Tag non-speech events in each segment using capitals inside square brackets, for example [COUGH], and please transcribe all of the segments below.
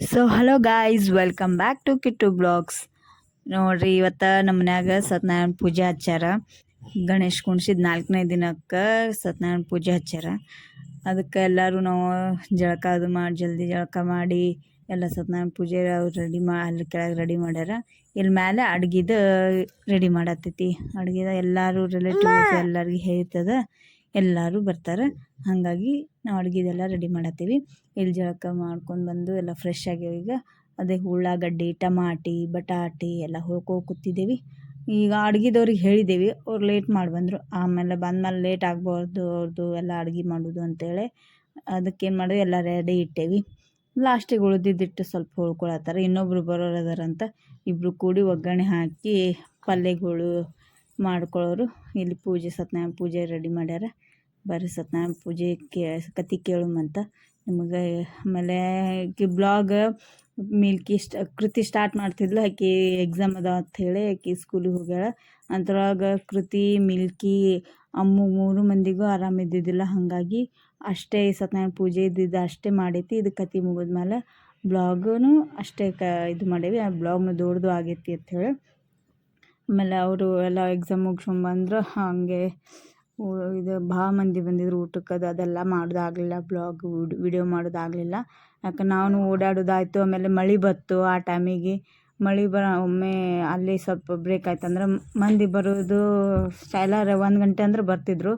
So hello guys welcome back to Kittu blogs ನೋಡ್ರಿ, ಇವತ್ತು ನಮ್ಮ ಮನ್ಯಾಗ ಸತ್ಯನಾರಾಯಣ ಪೂಜೆ ಹಚ್ಚಾರ ಗಣೇಶ್ ಕುಣ್ಸಿದ ನಾಲ್ಕನೇ ದಿನಕ್ಕೆ ಸತ್ಯನಾರಾಯಣ ಪೂಜೆ ಹಚ್ಚಾರ ಅದಕ್ಕೆ ಎಲ್ಲರೂ ನಾವು ಜಳಕ ಅದು ಮಾಡಿ, ಜಲ್ದಿ ಜಳಕ ಮಾಡಿ ಎಲ್ಲ ಸತ್ಯನಾರಾಯಣ ಪೂಜೆ ಅವ್ರು ರೆಡಿ ಮಾ, ಅಲ್ಲಿ ಕೆಳಗೆ ರೆಡಿ ಮಾಡ್ಯಾರ. ಇಲ್ಲಿ ಮೇಲೆ ಅಡ್ಗಿದ ರೆಡಿ ಮಾಡತ್ತೈತಿ. ಅಡ್ಗಿದ ಎಲ್ಲರೂ ರಿಲೇಟಿವ್ಸ್ ಎಲ್ಲರಿಗೂ ಹೇಳ್ತದ, ಎಲ್ಲರೂ ಬರ್ತಾರೆ. ಹಾಗಾಗಿ ನಾವು ಅಡ್ಗಿದೆಲ್ಲ ರೆಡಿ ಮಾಡತ್ತೀವಿ. ಇಲ್ಲಿ ಜಳಕ ಮಾಡ್ಕೊಂಡು ಬಂದು ಎಲ್ಲ ಫ್ರೆಶ್ ಆಗ್ಯಾವ ಈಗ ಅದೇ ಉಳ್ಳಾಗಡ್ಡಿ, ಟಮಾಟಿ, ಬಟಾಟಿ ಎಲ್ಲ ಹೋಗಿ ಕೂತಿದ್ದೀವಿ. ಈಗ ಅಡ್ಗಿದವ್ರಿಗೆ ಹೇಳಿದ್ದೀವಿ, ಅವ್ರು ಲೇಟ್ ಮಾಡಿ ಬಂದರು. ಆಮೇಲೆ ಬಂದ್ಮೇಲೆ ಲೇಟ್ ಆಗ್ಬಾರ್ದು ಅವ್ರದ್ದು ಎಲ್ಲ ಅಡುಗೆ ಮಾಡೋದು ಅಂತೇಳಿ ಅದಕ್ಕೇನು ಮಾಡಿದ್ವಿ, ಎಲ್ಲ ರೆಡಿ ಇಟ್ಟೇವಿ. ಲಾಸ್ಟಿಗೆ ಉಳಿದಿದ್ದಿಟ್ಟು ಸ್ವಲ್ಪ ಹೊಳ್ಕೊಳತ್ತಾರ ಇನ್ನೊಬ್ರು ಬರೋರು ಅದಾರಂತ ಇಬ್ಬರು ಕೂಡಿ ಒಗ್ಗರಣೆ ಹಾಕಿ ಪಲ್ಯಗಳು ಮಾಡ್ಕೊಳ್ಳೋರು ಇಲ್ಲಿ ಪೂಜೆ ಸತ್ಯನಾರಾಯಣ ಪೂಜೆ ರೆಡಿ ಮಾಡ್ಯಾರ. ಬರ್ರಿ ಸತ್ಯನಾರಾಯಣ ಪೂಜೆ ಕೇ ಕತೆ ಕೇಳುಮಂತ ನಿಮಗೆ ಆಮೇಲೆ ಆಕೆ ಬ್ಲಾಗ್ ಮಿಲ್ಕಿ ಸ್ಟ್ ಕೃತಿ ಸ್ಟಾರ್ಟ್ ಮಾಡ್ತಿದ್ಲು. ಆಕೆ ಎಕ್ಸಾಮ್ ಅದ ಅಂಥೇಳಿ ಆಕೆ ಸ್ಕೂಲಿಗೆ ಹೋಗ್ಯಾಳ. ಅದ್ರೊಳಗೆ ಕೃತಿ, ಮಿಲ್ಕಿ, ಅಮ್ಮು ಮೂರು ಮಂದಿಗೂ ಆರಾಮ ಇದ್ದಿದ್ದಿಲ್ಲ. ಹಾಗಾಗಿ ಅಷ್ಟೇ ಸತ್ಯನಾರಾಯಣ ಪೂಜೆ ಇದ್ದಿದ್ದು ಅಷ್ಟೇ ಮಾಡೈತಿ ಇದು ಕತೆ ಮುಗಿದ್ಮೇಲೆ ಬ್ಲಾಗೂ ಅಷ್ಟೇ ಕ, ಇದು ಮಾಡೇವಿ. ಆ ಬ್ಲಾಗ್ನು ದೊಡ್ಡದು ಆಗೈತಿ ಅಂಥೇಳಿ ಆಮೇಲೆ ಅವರು ಎಲ್ಲ ಎಕ್ಸಾಮ್ ಮುಗಿಸ್ಕೊಂಬಂದ್ರು ಹಾಗೆ ಇದು ಭಾಳ ಮಂದಿ ಬಂದಿದ್ರು ಊಟಕ್ಕೆ ಅದು ಅದೆಲ್ಲ ಮಾಡೋದಾಗ್ಲಿಲ್ಲ ಬ್ಲಾಗ್ ವಿಡಿಯೋ ಮಾಡೋದಾಗಲಿಲ್ಲ. ಯಾಕೆ ನಾನು ಓಡಾಡೋದಾಯ್ತು, ಆಮೇಲೆ ಮಳೆ ಬತ್ತು ಆ ಟೈಮಿಗೆ ಮಳೆ ಬರ ಒಮ್ಮೆ ಅಲ್ಲಿ ಸ್ವಲ್ಪ ಬ್ರೇಕ್ ಆಯ್ತು ಅಂದ್ರೆ ಮಂದಿ ಬರೋದು ಸ್ಟೈಲರ್ ಒಂದು ಗಂಟೆ ಅಂದ್ರೆ ಬರ್ತಿದ್ರು.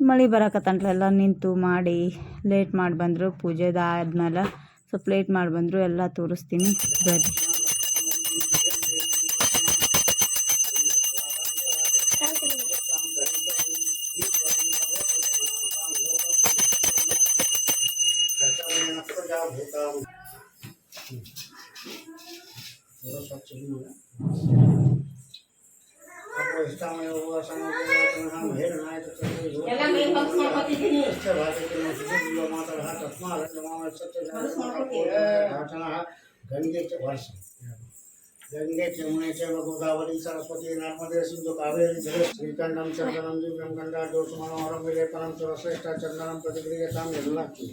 ಮಳೆ ಬರಕತ್ತಂಟ್ಲ ಎಲ್ಲ ನಿಂತು ಮಾಡಿ ಲೇಟ್ ಮಾಡಿ ಬಂದರು ಪೂಜೆದು ಆದ್ಮೇಲೆ ಸ್ವಲ್ಪ ಲೇಟ್ ಮಾಡಿ ಬಂದರು, ಎಲ್ಲ ತೋರಿಸ್ತೀನಿ. ಬರ್ರಿ. गंगे गंगे चमुने च गोदावरी सरस्वती नर्मदे सिंधु कावेरी जल श्रीकंडम चंदनम दिव्यम गंगा दोष मनोहरम विलेपनम सर्वश्रेष्ठ Chandanam प्रतिक्रियताम यदुलाक्षी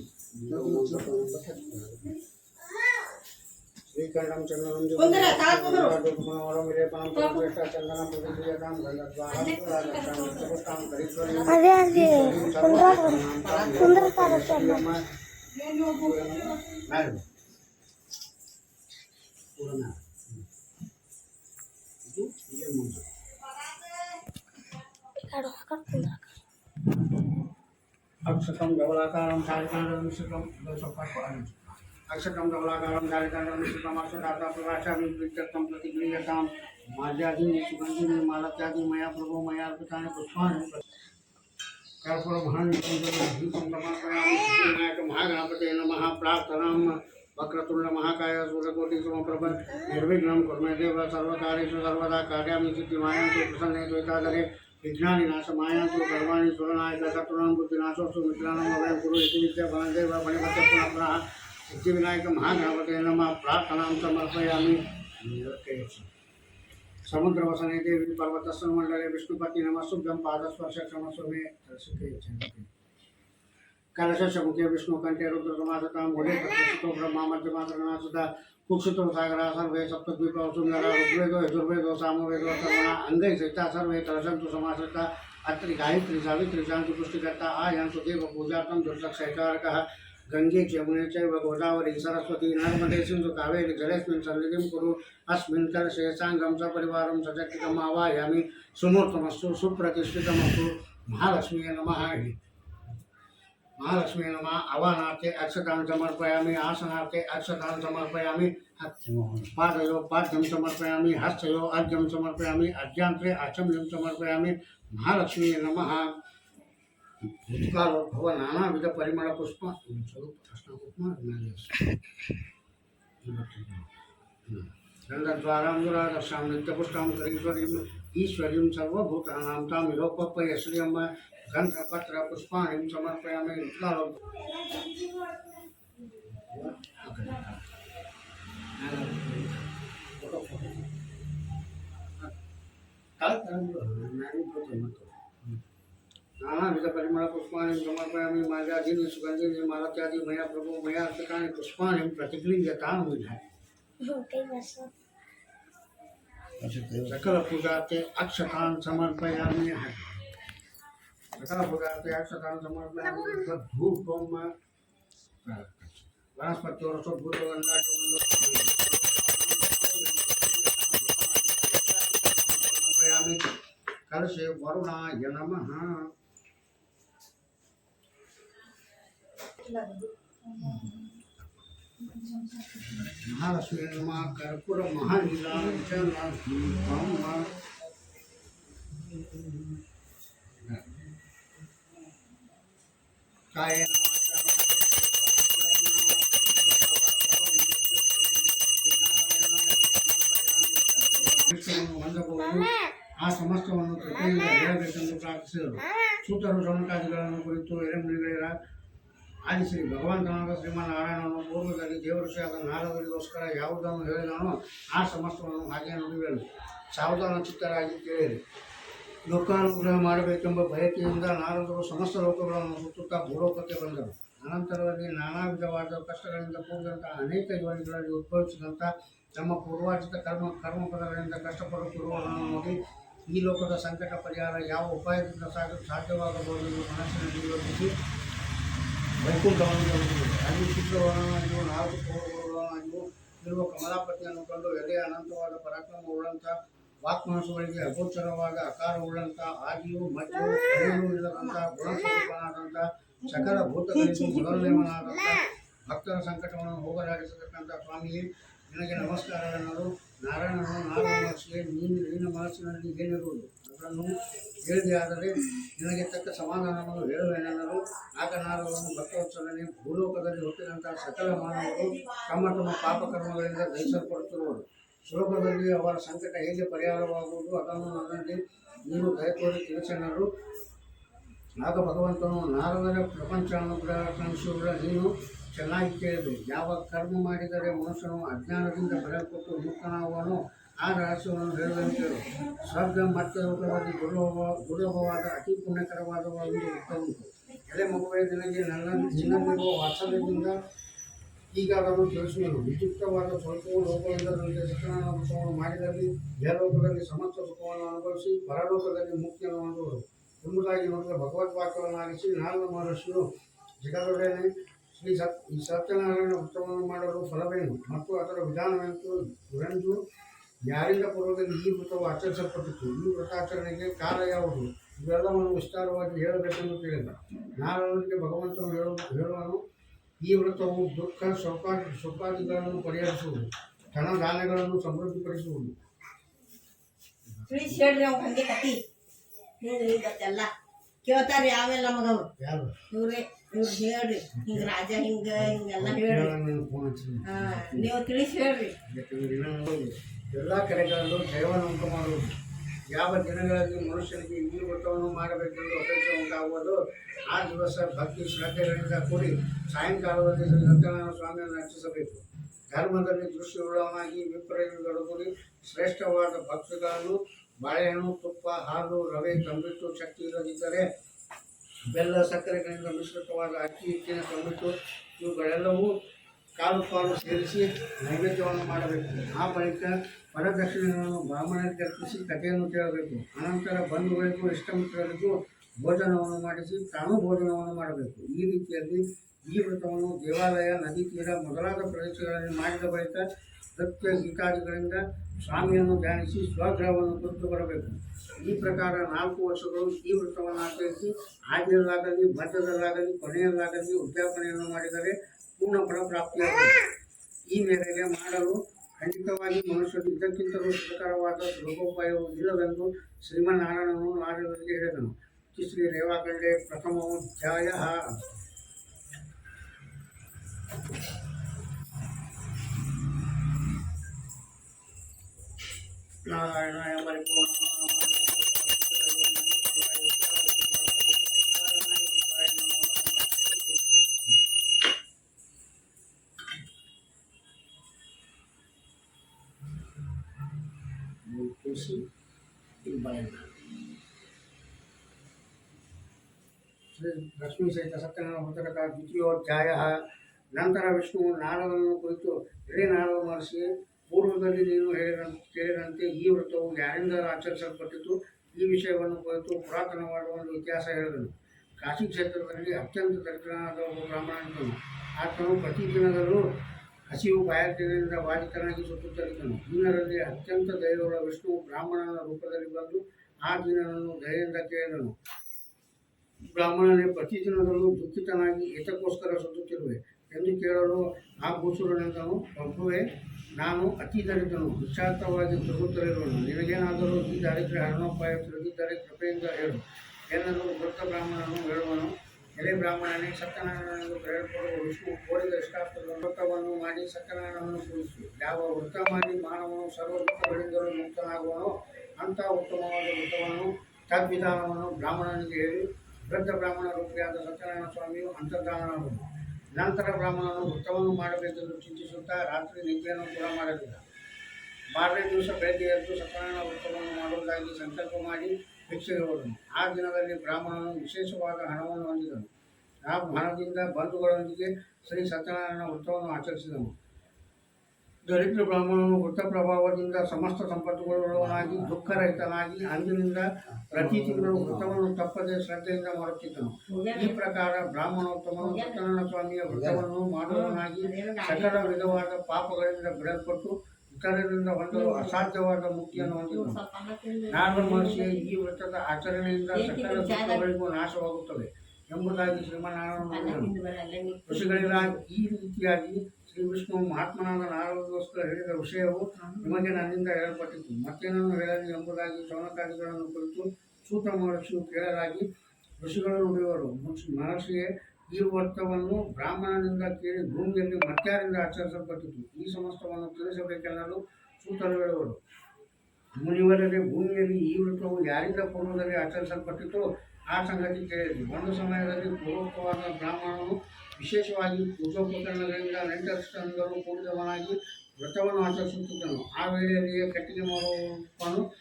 Aku sekarang gak boleh kalau. अक्षतम डोलाकारम दारिद्रम सुखमाशदाताम विद्यक्तम प्रतिक्रियताम माझ्याधी सुगंधी निर्मालात्यादी मया प्रभो मया अर्पिताने पुष्पाने कर्पूर महानायक महागणपते नमः प्रार्थनाम वक्रतुंड महाकाय सूर्यकोटि समप्रभ निर्विघ्नं कुर्मे देव सर्वकारेषु सर्वदा कार्यामि सिद्धिमायां तु प्रसन्ने द्वैतादरे विज्ञानी नाश माया तो गर्वाणी सुरनायक शत्रुणाम बुद्धिनाशो सुमित्राणाम कुरु इति विद्या फलं देव फणिपत्य सिद्धिविनायक महागणपतीनं मा प्रार्थनांतर्फे आम्ही समुद्रवसने देवी पर्वतस्वमंडले विष्णुपती नमस्तुभ्यं पादस्पर्श क्षमस्वमे कलशमुखे विष्णुकण्ठे रुद्रमासतां गुणे प्रतिष्ठितो ब्रह्मा मध्यमासुधा कुक्षितो सागरा सर्वे सप्तद्वीपौ सुन्दरा ऋग्वेदो यजुर्वेदो सामवेदो सर्वणा अङ्गै सहिता सर्वे तु समासता अत्रि गायत्री सावित्री शान्ति पुष्टिकर्ता आयांतु देवपूजार्थं दुर्लक्षैकारकः गङ्गे च यमुने चैव गोदावरी, सरस्वती, नर्मदे, सिन्धु, कावेरि जलेऽस्मिन् सन्निधिं कुरु, अस्मिन् कलशे साङ्गं सपरिवारं सचक्रिकम् आवाहयामि। सुमूर्तमस्तु, सुप्रतिष्ठितमस्तु, महालक्ष्मीये नमः। महालक्ष्मी नमः। अवानार्थे अक्षतां समर्पयामि, आसनार्थे अक्षतां समर्पयामि, पादयो पाद्यं समर्पयामि, हस्तयो अर्घ्यं समर्पयामि अर्घ्यान्त्रे अचम्यं समर्पयामि। महालक्ष्मी नमः। భూతకాలు భవ నానావిధ పరిమళ పుష్ప చదువు గంధద్వారాంగురాదర్శాం నిత్యపుష్టాం కరీశ్వరీం ఈశ్వరీం సర్వభూతానాం తాం యోపప్పయ శ్రీయమ్మ గంధపత్ర పుష్పాణిం సమర్పయామి నిత్యాలు తల తరంలో परिमळ पुष्पाणि समर्पयामि मार्गादीनि सुगन्धीनि मालत्यादि मया प्रभु मया अर्चकानि पुष्पाणि प्रतिगृह्यतां विधाय सकल पूजार्थे अक्षतान् समर्पयामि सकल पूजार्थे अक्षतान् समर्पयामि धूपं वनस्पत्योरसो समर्पयामि। कलशे वरुणाय नमः। महालक्ष्मी नमः कर्पूर महानीलाञ्चन दीपम् कायेन ಹೊಂದಬಹುದು ಆ ಸಮಸ್ತವನ್ನು ಕೃಪೆಯಿಂದ ಹೇಳಬೇಕೆಂದು ಪ್ರಾರ್ಥಿಸಿದರು ಸೂತರು ಸಮಕಾದಿಗಳನ್ನು ಕುರಿತು ಎರೆಮುನಿಗಳಿರ ಆದಿಶ್ರೀ ಭಗವಂತನಾದ ಶ್ರೀಮನ್ನಾರಾಯಣನು ಪೂರ್ವದಲ್ಲಿ ದೇವಋಷಿಯಾದ ನಾರದರಿಗೋಸ್ಕರ ಯಾವುದನ್ನು ಹೇಳಿದನೋ ಆ ಸಮಸ್ತವನ್ನು ಹಾಗೆ ನುಡಿವೆನು ಸಾವಧಾನ ಚಿತ್ತರಾಗಿ ಕೇಳಿರಿ. ಲೋಕಾನುಗ್ರಹ ಮಾಡಬೇಕೆಂಬ ಬಯಕೆಯಿಂದ ನಾರದರು ಸಮಸ್ತ ಲೋಕಗಳನ್ನು ಸುತ್ತುತ್ತಾ ಭೂಲೋಕಕ್ಕೆ ಬಂದರು. ಅನಂತರದಲ್ಲಿ ನಾನಾ ವಿಧವಾದ ಕಷ್ಟಗಳಿಂದ ಕೂಡಿದಂತಹ ಅನೇಕ ಯೋನಿಗಳಲ್ಲಿ ಉದ್ಭವಿಸಿದಂಥ ತಮ್ಮ ಪೂರ್ವಾರ್ಜಿತ ಕರ್ಮ ಕರ್ಮಪದಗಳಿಂದ ಕಷ್ಟಪಡುತ್ತಿರುವವರನ್ನು ನೋಡಿ, ಈ ಲೋಕದ ಸಂಕಟ ಪರಿಹಾರ ಯಾವ ಉಪಾಯದಿಂದ ಸಾಧ್ಯವಾಗಬಹುದು ಎಂದು ಮನಸ್ಸಿನಲ್ಲಿ ಯೋಚಿಸಿ ತಲುಪಿದರು ಅಲ್ಲಿ ಶುದ್ಧವನಾಗಿಯೂ ನಾಲ್ಕು ಪೂರ್ವಗಳನ್ನಾಗಿಯೂ ಇರುವ ಕಮಲಾಪತಿಯನ್ನು ಕಂಡು ಎದೆ ಅನಂತವಾದ ಪರಾಕ್ರಮವುಳ್ಳಂಥ ವಾಕ್ಮನಸ್ಸುಗಳಿಗೆ ಅಗೋಚರವಾದ ಅಕಾರವುಳ್ಳಂಥ ಆಗಿಯೂ ಕೊನೆಯೂ ಇಲ್ಲದಂಥ ಗುಣಸ್ವರೂಪನಾದಂಥ ಸಕಲ ಭೂತಗಳಿಗೂ ಮೊದಲನೇವನಾದಂಥ ಭಕ್ತರ ಸಂಕಟವನ್ನು ಹೋಗಲಾಡಿಸತಕ್ಕಂಥ ಸ್ವಾಮಿಯೇ ನಿನಗೆ ನಮಸ್ಕಾರವೆನ್ನಲು ನಾರಾಯಣನು ನಾರಾಯಣ ಮಾಸಿಗೆ ನೀನು ನಿನ್ನ ಮನಸ್ಸಿನಲ್ಲಿ ಏನಿರುವುದು ಅದನ್ನು ಹೇಳಿದೆಯಾದರೆ ನಿನಗೆ ತಕ್ಕ ಸಮಾಧಾನವನ್ನು ಹೇಳುವೆನೆಂದರು. ಆಗ ನಾರದನು ಭಕ್ತವತ್ಸಲನೆ ಭೂಲೋಕದಲ್ಲಿ ಹುಟ್ಟಿದಂತಹ ಸಕಲ ಮಾನವರು ತಮ್ಮ ತಮ್ಮ ಪಾಪಕರ್ಮಗಳಿಂದ ದಹಿಸಲ್ಪಡುತ್ತಿರುವರು. ಸುಲಭದಲ್ಲಿ ಅವರ ಸಂಕಟ ಹೇಗೆ ಪರಿಹಾರವಾಗುವುದು, ಅದನ್ನು ನನ್ನಲ್ಲಿ ನೀನು ದಯತೋರಿ ತಿಳಿಸೆನರು ಆಗ ಭಗವಂತನು ನಾರದರ ಪ್ರಪಂಚ ಅನುಗ್ರಹ ಕನಸುಗಳ ನೀನು ಚೆನ್ನಾಗಿ ಕೇಳಿದೆ. ಯಾವ ಕರ್ಮ ಮಾಡಿದರೆ ಮನುಷ್ಯನು ಅಜ್ಞಾನದಿಂದ ಬೆಳಕೊಟ್ಟು ಮುಕ್ತನಾಗುವನು ಆ ರಹಸ್ಯವನ್ನು ಹೇಳುವಂತೇಳು ಸ್ವರ್ಗ ಮತ್ತೆ ಲೋಕದಲ್ಲಿ ದುರ್ಲಭ ಅತಿ ಪುಣ್ಯಕರವಾದ ಒಂದು ಉತ್ತಮ ಎಲೆ ಮಗುವೆ ನನ್ನ ನಿನ್ನಲ್ಲಿರುವ ವಾತ್ಸಲ್ಯದಿಂದ ಈಗ ಅದನ್ನು ತಿಳಿಸುವನು. ವಿಚಿತ್ರವಾದ ಸ್ವಲ್ಪವೂ ಲೋಕದಿಂದ ನನಗೆ ಶಿಕ್ಷಣವನ್ನು ಮಾಡಿದಲ್ಲಿ ಲೋಕದಲ್ಲಿ ಸಮಸ್ತ ಸುಖವನ್ನು ಅನುಭವಿಸಿ ಪರಲೋಕದಲ್ಲಿ ಮುಕ್ತಿಯನ್ನು ಹೊಂದುವರು. ಎಂಬುದಾಗಿ ನೋಡಿದ ಭಗವದ್ ನಾಲ್ಕು ಮಹರ್ಷಿಯು ಜಗದೊಡನೆ ಶ್ರೀ ಸತ್ ಈ ಸತ್ಯನಾರಾಯಣ ವೃತ್ತವನ್ನು ಮಾಡಲು ಫಲವೇನು? ಮತ್ತು ಅದರ ವಿಧಾನವೆಂತು? ಇವೆಂದು ಯಾರಿಂದ ಪೂರ್ವದಲ್ಲಿ ಈ ವೃತ್ತವು ಆಚರಿಸಲ್ಪಟ್ಟಿತ್ತು? ಈ ವ್ರತಾಚರಣೆಗೆ ಕಾಲ ಯಾವುದು? ಇವೆಲ್ಲವನ್ನು ವಿಸ್ತಾರವಾಗಿ ಹೇಳಬೇಕೆಂದು ಕೇಳಿದ. ನಾರದರಿಗೆ ಭಗವಂತನು ಹೇಳು ಹೇಳುವನು ಈ ವ್ರತವು ದುಃಖ ಶೋಕಾದಿ ಶೋಕಾದಿಗಳನ್ನು ಪರಿಹರಿಸುವುದು ಧನ ಧಾನ್ಯಗಳನ್ನು ಸಮೃದ್ಧಿಪಡಿಸುವುದು. ತಿಳಿಸಿ ಹೇಳ್ರಿ ಅವ್ನು ಹಂಗೆ ಕತಿ ಹಿಂಗೆ ಹಿಂಗತ್ತೆಲ್ಲ ಕೇಳ್ತಾರ್ರಿ ಆಮೇಲೆ ನಮಗವ್ರು ಯಾರು? ಇವ್ರೆ ಇವ್ರು ಹೇಳ್ರಿ ಹಿಂಗ ರಾಜ ಹಿಂಗ ಹಿಂಗೆಲ್ಲ ಹೇಳ್ರಿ. ಹಾ ನೀವು ತಿಳಿಸಿ ಹೇಳ್ರಿ. ಎಲ್ಲ ಕಡೆಗಳಲ್ಲೂ ಜಯವನ್ನು ಉಂಟು ಮಾಡುವುದು. ಯಾವ ದಿನಗಳಲ್ಲಿ ಮನುಷ್ಯನಿಗೆ ಈ ಊಟವನ್ನು ಮಾಡಬೇಕೆಂದು ಅಪೇಕ್ಷೆ ಉಂಟಾಗುವುದು ಆ ದಿವಸ ಭಕ್ತಿ ಶ್ರದ್ಧೆಗಳಿಂದ ಕೂಡಿ ಸಾಯಂಕಾಲದಲ್ಲಿ ಸತ್ಯನಾರಾಯಣ ಸ್ವಾಮಿಯನ್ನು ಅರ್ಚಿಸಬೇಕು. ಧರ್ಮದಲ್ಲಿ ದೃಷ್ಟಿಯುಳ್ಳವನಾಗಿ ಕೂಡಿ ಶ್ರೇಷ್ಠವಾದ ಭಕ್ತಿಗಳನ್ನು ಬಾಳೆಹಣ್ಣು ತುಪ್ಪ ಹಾಲು ರವೆ ತಂಬಿಟ್ಟು ಶಕ್ತಿ ಇಲ್ಲದಿದ್ದರೆ ಬೆಲ್ಲ ಸಕ್ಕರೆಗಳಿಂದ ಮಿಶ್ರಿತವಾದ ಅಕ್ಕಿ ಹಿಟ್ಟಿನ ತಂಬಿಟ್ಟು ಇವುಗಳೆಲ್ಲವೂ ಕಾಲು ಪಾಲು ಸೇರಿಸಿ ನೈವೇದ್ಯವನ್ನು ಮಾಡಬೇಕು. ಆ ಬಳಿಕ ವರದಕ್ಷಿಣೆಗಳನ್ನು ಬ್ರಾಹ್ಮಣರಿಗೆ ಅರ್ಪಿಸಿ ಕಥೆಯನ್ನು ಕೇಳಬೇಕು. ಅನಂತರ ಬಂಧುಗಳಿಗೂ ಇಷ್ಟಮಿತ್ರರಿಗೂ ಭೋಜನವನ್ನು ಮಾಡಿಸಿ ತಾನು ಭೋಜನವನ್ನು ಮಾಡಬೇಕು. ಈ ರೀತಿಯಲ್ಲಿ ಈ ವ್ರತವನ್ನು ದೇವಾಲಯ, ನದಿ ತೀರ ಮೊದಲಾದ ಪ್ರದೇಶಗಳಲ್ಲಿ ಮಾಡಿದ ಬಳಿಕ ನೃತ್ಯ ಗೀತಾದಿಗಳಿಂದ ಸ್ವಾಮಿಯನ್ನು ಧ್ಯಾನಿಸಿ ಸ್ವಗ್ರಹವನ್ನು ಕುರಿತು ಬರಬೇಕು. ಈ ಪ್ರಕಾರ ನಾಲ್ಕು ವರ್ಷಗಳು ಈ ವೃತ್ತವನ್ನು ಆಚರಿಸಿ ಆದಿಯಲ್ಲಾಗಲಿ ಭದ್ರದಲ್ಲಾಗಲಿ ಕೊನೆಯಲ್ಲಾಗಲಿ ಉದ್ಯಾಪನೆಯನ್ನು ಮಾಡಿದರೆ ಪೂರ್ಣ ಫಲಪ್ರಾಪ್ತಿಯಾಗುತ್ತದೆ ಈ ಮೇರೆಗೆ ಮಾಡಲು ಖಂಡಿತವಾಗಿ ಮನುಷ್ಯರು ಇದಕ್ಕಿಂತಲೂ ಸುಖಕರವಾದ ಲೋಕೋಪಾಯವೂ ಇಲ್ಲವೆಂದು ಶ್ರೀಮನ್ನಾರಾಯಣನು ನಾರದರಿಗೆ ಹೇಳಿದನು. ಶ್ರೀ ಪ್ರಥಮ ಪ್ರಥಮೋಧ್ಯಾಯ. ನಾರಾಯಣಾಯ ತುಳಸಿ ಇದು ಬಾಳೆಹಣ್ಣು ಶ್ರೀ ಲಕ್ಷ್ಮೀ ಸಹಿತ ಸತ್ಯನಾರಾಯಣ ವ್ರತಕಥ ದ್ವಿತೀಯೋಧ್ಯಾಯ ನಂತರ ವಿಷ್ಣು ನಾರದನ್ನು ಕುರಿತು ಎಳೆ ನಾರದ ಮಹರ್ಷಿ ಪೂರ್ವದಲ್ಲಿ ನೀನು ಹೇಳಿದ ಕೇಳಿದಂತೆ ಈ ವ್ರತವು ಯಾರಿಂದ ಆಚರಿಸಲ್ಪಟ್ಟಿತು. ಈ ವಿಷಯವನ್ನು ಕುರಿತು ಪುರಾತನವಾದ ಒಂದು ಇತಿಹಾಸ ಹೇಳಿದನು. ಕಾಶಿ ಕ್ಷೇತ್ರದಲ್ಲಿ ಅತ್ಯಂತ ದರಿದ್ರನಾದ ಒಬ್ಬ ಬ್ರಾಹ್ಮಣನಿದ್ದನು. ಆತನು ಪ್ರತಿದಿನದಲ್ಲೂ ಹಸಿವು ಬಾಯಾರಿಕೆಯಿಂದ ಬಾಧಿತನಾಗಿ ಸುತ್ತುತ್ತಲಿದ್ದನು. ದೀನರಲ್ಲಿ ಅತ್ಯಂತ ದೈವಗಳ ವಿಷ್ಣು ಬ್ರಾಹ್ಮಣನ ರೂಪದಲ್ಲಿ ಬಂದು ಆ ದಿನವನ್ನು ಧೈರ್ಯದಿಂದ ಕೇಳಿದನು. ಬ್ರಾಹ್ಮಣನೇ ಪ್ರತಿದಿನದಲ್ಲೂ ದುಃಖಿತನಾಗಿ ಏತಕ್ಕೋಸ್ಕರ ಸುತ್ತುತ್ತಿರುವೆ ಎಂದು ಕೇಳಲು ಆ ಭೂಸುರನೆಂದನು, ಪ್ರಭುವೇ ನಾನು ಅತಿ ದರಿದ್ರನು ದುಶ್ಚಾತವಾಗಿ ತಿರುಗುತ್ತಲಿರುವನು ನಿನಗೇನಾದರೂ ಈ ದಾರಿದ್ರ್ಯ ಹರಣೋಪಾಯ ತಿಳಿದಿದ್ದರೆ ಕೃಪೆಯಿಂದ ಹೇಳು. ಏನಾದರೂ ವೃತ್ತ ಬ್ರಾಹ್ಮಣನು ಹೇಳುವನು. ಎಲೆ ಬ್ರಾಹ್ಮಣನೇ ಸತ್ಯನಾರಾಯಣನೆಂದು ಕರೆಯಲ್ಪಡುವ ವಿಷ್ಣು ಕೋರಿದ ಇಷ್ಟಾರ್ಥದ ವ್ರತವನ್ನು ಮಾಡಿ ಸತ್ಯನಾರಾಯಣವನ್ನು ಪೂಜಿಸು ಯಾವ ವೃತ್ತ ಮಾಡಿ ಮಾನವನು ಸರ್ವ ವೃತ್ತಗಳಿಂದಲೂ ಮುಕ್ತನಾಗುವನೋ ಅಂಥ ಉತ್ತಮವಾದ ವೃತ್ತವನ್ನು, ತದ್ವಿಧಾನವನ್ನು ಬ್ರಾಹ್ಮಣನಿಗೆ ಹೇಳಿ. ವೃದ್ಧ ಬ್ರಾಹ್ಮಣ ರೂಪಿಯಾದ ಸತ್ಯನಾರಾಯಣ ಸ್ವಾಮಿಯು ಅಂತರ್ಧಾನನಾದನು ನಂತರ ಬ್ರಾಹ್ಮಣನು ವೃತ್ತವನ್ನು ಮಾಡಬೇಕೆಂದು ಚಿಂತಿಸುತ್ತಾ ರಾತ್ರಿ ನಿದ್ರೆಯನ್ನು ಕೂಡ ಮಾಡಲಿಲ್ಲ. ಮಾರನೇ ದಿವಸ ಬೆಳಗ್ಗೆ ಎದ್ದು ಸತ್ಯನಾರಾಯಣ ವೃತ್ತವನ್ನು ಮಾಡುವುದಾಗಿ ಸಂಕಲ್ಪ ಮಾಡಿ ಭಿಕ್ಷೆಗೆ ಹೋದನು. ಆ ದಿನದಲ್ಲಿ ಬ್ರಾಹ್ಮಣನು ವಿಶೇಷವಾದ ಹಣವನ್ನು ಹೊಂದಿದನು. ಆ ಹಣದಿಂದ ಬಂಧುಗಳೊಂದಿಗೆ ಶ್ರೀ ಸತ್ಯನಾರಾಯಣ ವೃತ್ತವನ್ನು ಆಚರಿಸಿದನು. ದರಿದ್ರ ಬ್ರಾಹ್ಮಣನು ವೃತ್ತ ಪ್ರಭಾವದಿಂದ ಸಮಸ್ತ ಸಂಪತ್ತುಗಳಾಗಿ ದುಃಖರಹಿತನಾಗಿ, ಅಂದಿನಿಂದ ಪ್ರತಿ ತಿಂಗಳು ವೃತ್ತವನ್ನು ತಪ್ಪದೆ ಶ್ರದ್ಧೆಯಿಂದ ಮಾಡುತ್ತಿದ್ದನು. ಈ ಪ್ರಕಾರ ಬ್ರಾಹ್ಮಣೋತ್ತಮನು ಸತ್ಯನಾರಾಯಣ ಸ್ವಾಮಿಯ ವೃತ್ತವನ್ನು ಮಾಡುವವನಾಗಿ ಸಕಲ ವಿಧವಾದ ಪಾಪಗಳಿಂದ ಬಿಡಲ್ಪಟ್ಟು ಇತರರಿಂದ ಹೊಂದಲು ಅಸಾಧ್ಯವಾದ ಮುಕ್ತಿಯನ್ನು ಹೊಂದಿದ್ದನು ನಾರದ ಮಹರ್ಷಿಯ ಈ ವೃತ್ತದ ಆಚರಣೆಯಿಂದ ಸಕಲ ದುಃಖಗಳಿಗೂ ನಾಶವಾಗುತ್ತವೆ ಎಂಬುದಾಗಿ ಶ್ರೀಮನ್ನಾರಾಯಣ ಋಷಿಗಳಿಗಾಗಿ ಈ ರೀತಿಯಾಗಿ ಶ್ರೀ ವಿಷ್ಣು ಮಹಾತ್ಮನಾದ ನಾರದಗೋಸ್ಕರ ಹೇಳಿದ ವಿಷಯವು ನಿಮಗೆ ನನ್ನಿಂದ ಹೇಳಲ್ಪಟ್ಟಿತು. ಮತ್ತೇನನ್ನು ಹೇಳಲಿ ಎಂಬುದಾಗಿ ಶೌನಕಾದಿಗಳನ್ನು ಕುರಿತು ಸೂತ್ರ ಮಹರ್ಷಿಯು ಕೇಳಲಾಗಿ ಋಷಿಗಳು ನುಡಿಯುವರು. ಮಹರ್ಷಿಯೇ ಈ ವ್ರತವನ್ನು ಬ್ರಾಹ್ಮಣನಿಂದ ಕೇಳಿ ಭೂಮಿಯಲ್ಲಿ ಮತ್ಯಾರಿಂದ ಆಚರಿಸಲ್ಪಟ್ಟಿತು. ಈ ಸಮಸ್ತವನ್ನು ತಿಳಿಸಬೇಕೆನ್ನಲು ಸೂತರು ಹೇಳುವರು. ಮುನಿವರದೆ ಭೂಮಿಯಲ್ಲಿ ಈ ವೃತ್ತವು ಯಾರಿಂದ ಪೂರ್ವದಲ್ಲಿ ಆಚರಿಸಲ್ಪಟ್ಟಿತೋ ಆ ಸಂಗತಿ ಕೇಳಿದ್ವಿ. ಒಂದು ಸಮಯದಲ್ಲಿ ಪೂರ್ವಕವಾದ ಬ್ರಾಹ್ಮಣನು ವಿಶೇಷವಾಗಿ ಪೂಜೋಪಕರಣಗಳಿಂದ ನೆಂಟರಿಷ್ಟರಿಂದಲೂ ಕೂಡಿದವನಾಗಿ ವ್ರತವನ್ನು ಆಚರಿಸುತ್ತಿದ್ದನು. ಆ ವೇಳೆಯಲ್ಲಿಯೇ ಕಟ್ಟಿಗೆ ಮಾಡುವನು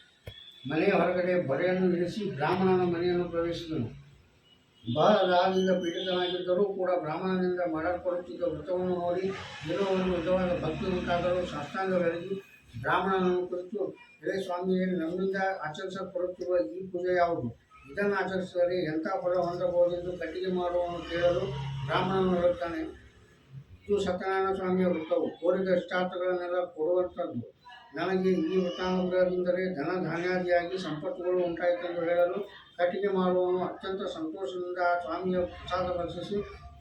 ಮನೆಯ ಹೊರಗಡೆ ಬರೆಯನ್ನು ಇಳಿಸಿ ಬ್ರಾಹ್ಮಣನ ಮನೆಯನ್ನು ಪ್ರವೇಶಿಸಿದನು. ಬಹಳ ರಾಗದಿಂದ ಪೀಡಿತನಾಗಿದ್ದರೂ ಕೂಡ ಬ್ರಾಹ್ಮಣನಿಂದ ಮಾಡಲ್ಪಡುತ್ತಿದ್ದ ವ್ರತವನ್ನು ನೋಡಿ ಏನೋ ಒಂದು ವಿಧವಾದ ಭಕ್ತಿ ಉಂಟಾದರೂ ಬ್ರಾಹ್ಮಣನನ್ನು ಕುರಿತು ಹೇ ಸ್ವಾಮಿಯೇ, ನಮ್ಮಿಂದ ಆಚರಿಸಲ್ಪಡುತ್ತಿರುವ ಈ ಪೂಜೆ ಯಾವುದು? ಇದನ್ನು ಆಚರಿಸಿದರೆ ಎಂಥ ಫಲ ಹೊಂದಬಹುದೆಂದು ಕಟ್ಟಿಗೆ ಮಾಡುವವನು ಕೇಳಲು ಬ್ರಾಹ್ಮಣನು ಹೇಳುತ್ತಾನೆ. ಇದು ಸತ್ಯನಾರಾಯಣ ಸ್ವಾಮಿಯ ವೃತ್ತವು. ಕೋರಿದ ಇಷ್ಟಾರ್ಥಗಳನ್ನೆಲ್ಲ ಕೊಡುವಂಥದ್ದು. ನನಗೆ ಈ ವೃತ್ತಾನುಗ್ರಹದಿಂದಲೇ ಧನ ಧಾನ್ಯಾದಿಯಾಗಿ ಸಂಪತ್ತುಗಳು ಉಂಟಾಯಿತೆಂದು ಹೇಳಲು ಕಟ್ಟಿಗೆ ಮಾಡುವವನು ಅತ್ಯಂತ ಸಂತೋಷದಿಂದ ಆ ಸ್ವಾಮಿಯ ಪ್ರಸಾದ ಭಕ್ಷಿಸಿ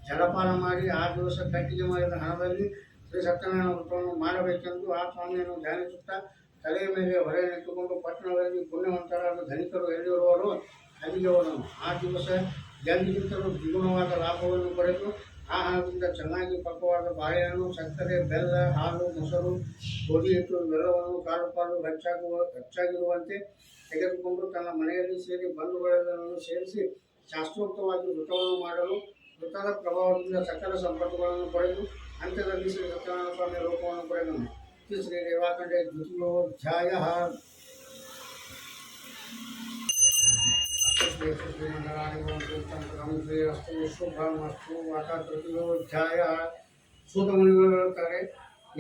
ಜಲಪಾನ ಮಾಡಿ ಆ ದಿವಸ ಕಟ್ಟಿಗೆ ಮಾಡಿದ ಹಣದಲ್ಲಿ ಶ್ರೀ ಸತ್ಯನಾರಾಯಣ ವೃತ್ತವನ್ನು ಮಾಡಬೇಕೆಂದು ಆ ಸ್ವಾಮಿಯನ್ನು ಧ್ಯಾನಿಸುತ್ತಾ ತಲೆಯ ಮೇಲೆ ಹೊರೆಯನ್ನಿಟ್ಟುಕೊಂಡು ಪಟ್ಟಣದಲ್ಲಿ ಪುಣ್ಯವಂತರಾದ ಧನಿಕರು ಎಲ್ಲಿರುವವರು ಹೋದನು ಆ ದಿವಸ ಜಲ್ದಿಗಿಂತಲೂ ದ್ವಿಗುಣವಾದ ಲಾಭವನ್ನು ಪಡೆದು, ಆ ಹಣದಿಂದ ಚೆನ್ನಾಗಿ ಪಕ್ವವಾದ ಬಾಳೆಹಣ್ಣು, ಸಕ್ಕರೆ, ಬೆಲ್ಲ, ಹಾಲು, ಮೊಸರು ಗೋಧಿ ಹಿಟ್ಟು ಬೆಲ್ಲವನ್ನು ಕಾಲು ಪಾಲು ಹೆಚ್ಚಾಗುವ ಹೆಚ್ಚಾಗಿರುವಂತೆ ತೆಗೆದುಕೊಂಡು ತನ್ನ ಮನೆಯಲ್ಲಿ ಸೇರಿ ಬಂಧುಗಳೆಲ್ಲರನ್ನು ಸೇರಿಸಿ ಶಾಸ್ತ್ರೋಕ್ತವಾಗಿ ವೃತವನ್ನು ಮಾಡಲು ವೃತದ ಪ್ರಭಾವದಿಂದ ಸಕಲ ಸಂಪರ್ಕಗಳನ್ನು ಪಡೆದು, ಅಂತ್ಯದಲ್ಲಿ ಶ್ರೀ ಸತ್ಯನಾರಾಯಣ ಸ್ವಾಮಿ ರೂಪವನ್ನು ಪಡೆದನು. ಶ್ರೀ ದೇವಾಖಂಡೆ ದ್ವಿತೀಯೋಧ್ಯಾಯ ಶುಭಮಸ್ತು ವಾಟ ತೃತೀಯೋಧ್ಯಾಯ ಸೂತ ಮುನಿಗಳು ಹೇಳುತ್ತಾರೆ